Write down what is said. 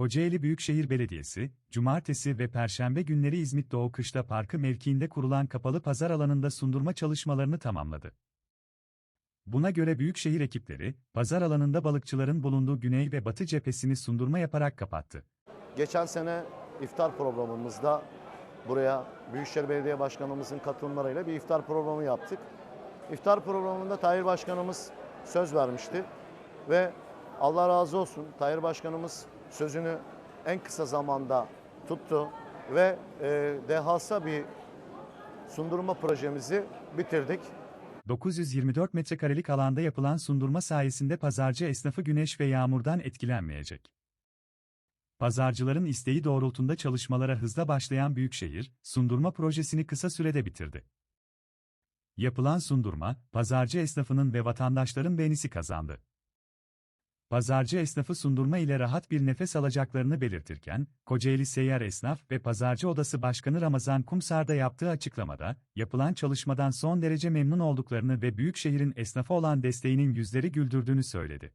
Kocaeli Büyükşehir Belediyesi, Cumartesi ve Perşembe günleri İzmit Doğu Kışla Parkı mevkiinde kurulan kapalı pazar alanında sundurma çalışmalarını tamamladı. Buna göre Büyükşehir ekipleri, pazar alanında balıkçıların bulunduğu güney ve batı cephesini sundurma yaparak kapattı. Geçen sene iftar programımızda buraya Büyükşehir Belediye Başkanımızın katılımlarıyla bir iftar programı yaptık. İftar programında Tahir Başkanımız söz vermişti ve Allah razı olsun Tahir Başkanımız sözünü en kısa zamanda tuttu ve e, dehasa bir sundurma projemizi bitirdik. 924 metrekarelik alanda yapılan sundurma sayesinde pazarcı esnafı güneş ve yağmurdan etkilenmeyecek. Pazarcıların isteği doğrultunda çalışmalara hızla başlayan Büyükşehir, sundurma projesini kısa sürede bitirdi. Yapılan sundurma, pazarcı esnafının ve vatandaşların beğenisi kazandı. Pazarcı esnafı sundurma ile rahat bir nefes alacaklarını belirtirken, Kocaeli Seyyar Esnaf ve Pazarcı Odası Başkanı Ramazan Kumsar'da yaptığı açıklamada, yapılan çalışmadan son derece memnun olduklarını ve Büyükşehir'in esnafa olan desteğinin yüzleri güldürdüğünü söyledi.